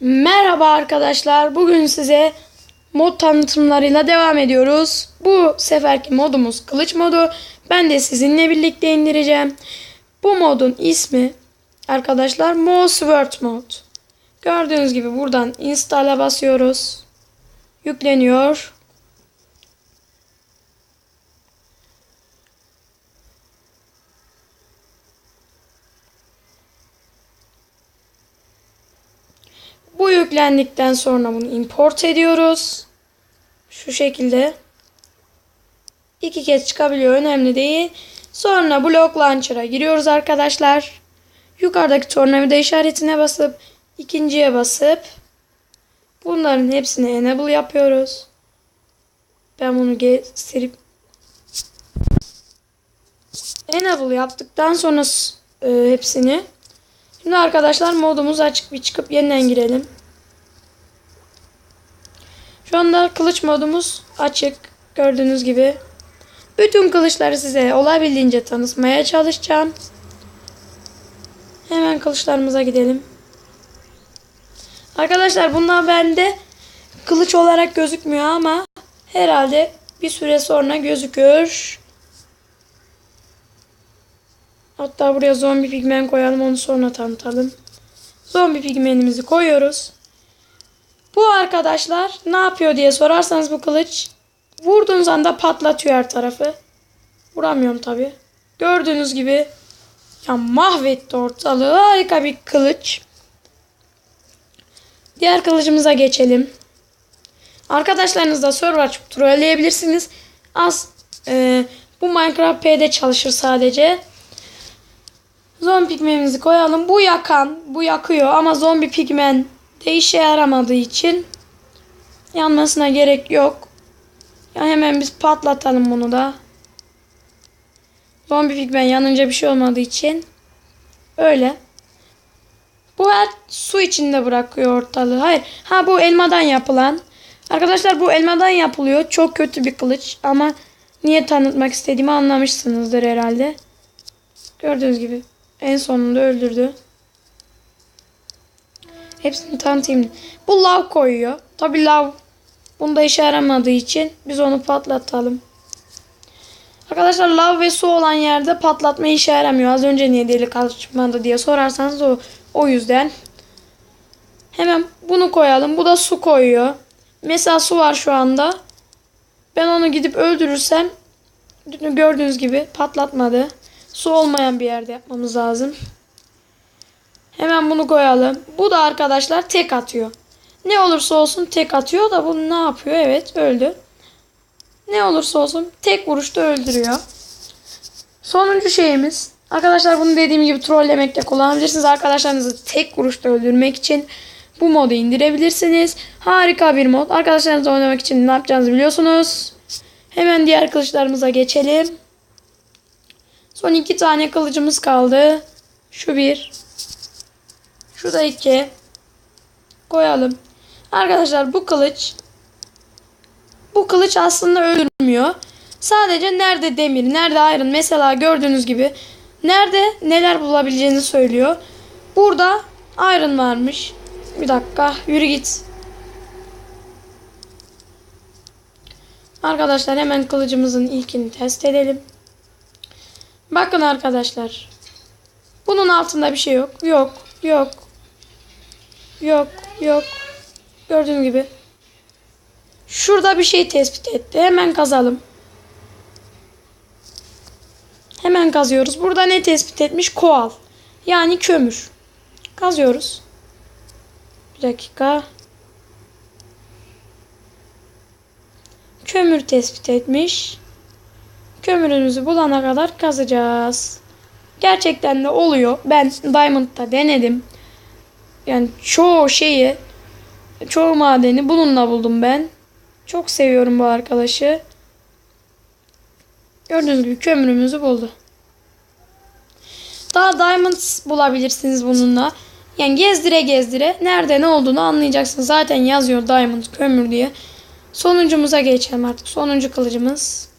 Merhaba arkadaşlar. Bugün size mod tanıtımlarıyla devam ediyoruz. Bu seferki modumuz kılıç modu. Ben de sizinle birlikte indireceğim. Bu modun ismi arkadaşlar Mo Sword mod. Gördüğünüz gibi buradan install'a basıyoruz. Yükleniyor. Bu yüklendikten sonra bunu import ediyoruz. Şu şekilde. İki kez çıkabiliyor. Önemli değil. Sonra Block Launcher'a giriyoruz arkadaşlar. Yukarıdaki tornavida işaretine basıp ikinciye basıp bunların hepsini enable yapıyoruz. Ben bunu gösterip enable yaptıktan sonra e, hepsini Şimdi arkadaşlar modumuz açık bir çıkıp yeniden girelim. Şu anda kılıç modumuz açık. Gördüğünüz gibi. Bütün kılıçları size olabildiğince tanıtmaya çalışacağım. Hemen kılıçlarımıza gidelim. Arkadaşlar bunlar bende kılıç olarak gözükmüyor ama herhalde bir süre sonra gözükür. Hatta buraya zombi pigmen koyalım onu sonra tanıtalım. Zombi pigmenimizi koyuyoruz. Bu arkadaşlar ne yapıyor diye sorarsanız bu kılıç vurduğunuz anda patlatıyor her tarafı. Vuramıyorum tabi. Gördüğünüz gibi ya mahvetti ortalığı. Harika bir kılıç. Diğer kılıcımıza geçelim. Arkadaşlarınızla server açıp trolleyebilirsiniz. Az e, bu Minecraft P'de çalışır sadece. Zombi pigmenimizi koyalım. Bu yakan, bu yakıyor ama zombi pigmen de işe yaramadığı için yanmasına gerek yok. Ya hemen biz patlatalım bunu da. Zombi pigmen yanınca bir şey olmadığı için öyle. Bu her su içinde bırakıyor ortalığı. Hayır. Ha bu elmadan yapılan. Arkadaşlar bu elmadan yapılıyor. Çok kötü bir kılıç ama niye tanıtmak istediğimi anlamışsınızdır herhalde. Gördüğünüz gibi. En sonunda öldürdü. Hepsini tanıtayım. Bu lav koyuyor. Tabi lav bunda işe yaramadığı için biz onu patlatalım. Arkadaşlar lav ve su olan yerde patlatma işe yaramıyor. Az önce niye delik açmadı diye sorarsanız o, o yüzden. Hemen bunu koyalım. Bu da su koyuyor. Mesela su var şu anda. Ben onu gidip öldürürsem gördüğünüz gibi patlatmadı. Su olmayan bir yerde yapmamız lazım. Hemen bunu koyalım. Bu da arkadaşlar tek atıyor. Ne olursa olsun tek atıyor da bu ne yapıyor? Evet öldü. Ne olursa olsun tek vuruşta öldürüyor. Sonuncu şeyimiz. Arkadaşlar bunu dediğim gibi trollemekte kullanabilirsiniz. Arkadaşlarınızı tek vuruşta öldürmek için bu modu indirebilirsiniz. Harika bir mod. Arkadaşlarınızla oynamak için ne yapacağınızı biliyorsunuz. Hemen diğer kılıçlarımıza geçelim. Son iki tane kılıcımız kaldı. Şu bir. Şu da iki. Koyalım. Arkadaşlar bu kılıç bu kılıç aslında öldürmüyor. Sadece nerede demir, nerede ayrın mesela gördüğünüz gibi nerede neler bulabileceğini söylüyor. Burada ayrın varmış. Bir dakika yürü git. Arkadaşlar hemen kılıcımızın ilkini test edelim. Bakın arkadaşlar. Bunun altında bir şey yok. Yok. Yok. Yok. Yok. Gördüğüm gibi. Şurada bir şey tespit etti. Hemen kazalım. Hemen kazıyoruz. Burada ne tespit etmiş? Koal. Yani kömür. Kazıyoruz. Bir dakika. Kömür tespit etmiş kömürümüzü bulana kadar kazacağız. Gerçekten de oluyor. Ben Diamond'da denedim. Yani çoğu şeyi, çoğu madeni bununla buldum ben. Çok seviyorum bu arkadaşı. Gördüğünüz gibi kömürümüzü buldu. Daha diamond bulabilirsiniz bununla. Yani gezdire gezdire nerede ne olduğunu anlayacaksınız. Zaten yazıyor diamond kömür diye. Sonuncumuza geçelim artık. Sonuncu kılıcımız.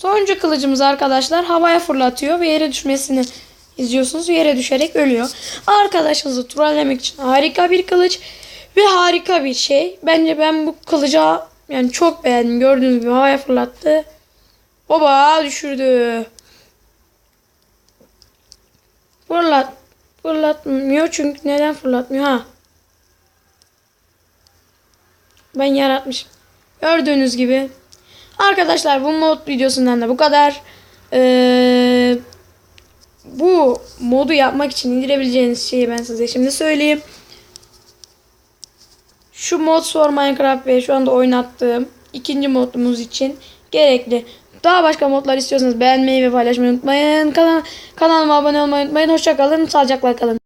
Sonuncu kılıcımız arkadaşlar havaya fırlatıyor ve yere düşmesini izliyorsunuz yere düşerek ölüyor. Arkadaşınızı trollemek için harika bir kılıç ve harika bir şey. Bence ben bu kılıca yani çok beğendim. Gördüğünüz gibi havaya fırlattı. Oba düşürdü. Fırlat. Fırlatmıyor çünkü neden fırlatmıyor ha? Ben yaratmışım. Gördüğünüz gibi. Arkadaşlar bu mod videosundan da bu kadar. Ee, bu modu yapmak için indirebileceğiniz şeyi ben size şimdi söyleyeyim. Şu mod for Minecraft ve şu anda oynattığım ikinci modumuz için gerekli. Daha başka modlar istiyorsanız beğenmeyi ve paylaşmayı unutmayın. Kanal, kanalıma abone olmayı unutmayın. Hoşçakalın. Sağlıcakla kalın.